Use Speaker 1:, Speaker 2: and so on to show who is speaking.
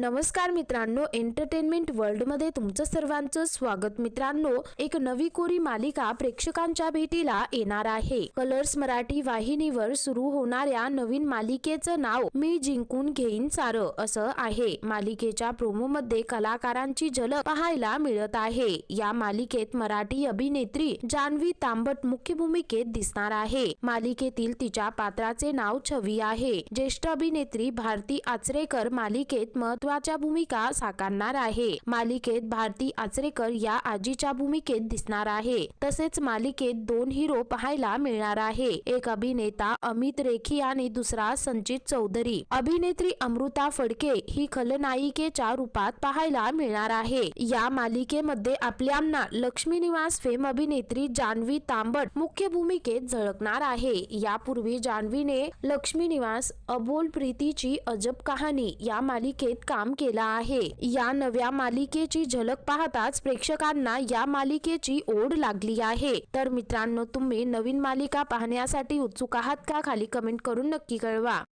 Speaker 1: नमस्कार मित्रांनो एंटरटेनमेंट वर्ल्डमध्ये तुमचं सर्वांचं स्वागत. मित्रांनो एक नवी कोरी मालिका प्रेक्षकांच्या भेटीला येणार आहे. कलर्स मराठी वाहिनीवर सुरू होणाऱ्या नवीन मालिकेचं नाव मी जिंकून घेईन सारं असं आहे. मालिकेच्या प्रोमोमध्ये कलाकारांची झलक पाहायला मिळत आहे. या मालिकेत मराठी अभिनेत्री जान्हवी तांबट मुख्य भूमिकेत दिसणार आहे. मालिकेतील तिच्या पात्राचे नाव छवी आहे. ज्येष्ठ अभिनेत्री भारती आचरेकर मालिकेत महत्त्वाच्या भूमिका साकारणार आहे. मालिकेत भारती आचरेकर या आजीच्या भूमिकेत दिसणार आहे. तसेच मालिकेत दोन हिरो पाहायला मिळणार आहे. एक अभिनेता अमित रेखी आणि दुसरा संचित चौधरी. अभिनेत्री अमृता फडके ही खलनायिकेच्या रूपात पाहायला मिळणार आहे. या मालिकेमध्ये आपल्यांना लक्ष्मी निवास फेम अभिनेत्री जान्हवी तांबड मुख्य भूमिकेत झळकणार आहे. यापूर्वी जान्हवीने लक्ष्मी निवास अबोल प्रीतीची अजब कहाणी या मालिकेत काम काम केलं आहे. या नव्या मालिकेची झलक पाहताच प्रेक्षकांना या मालिकेची ओढ लागली आहे. तर मित्रांनो तुम्ही नवीन मालिका पाहण्यासाठी उत्सुक आहात का? खाली कमेंट करून नक्की कळवा.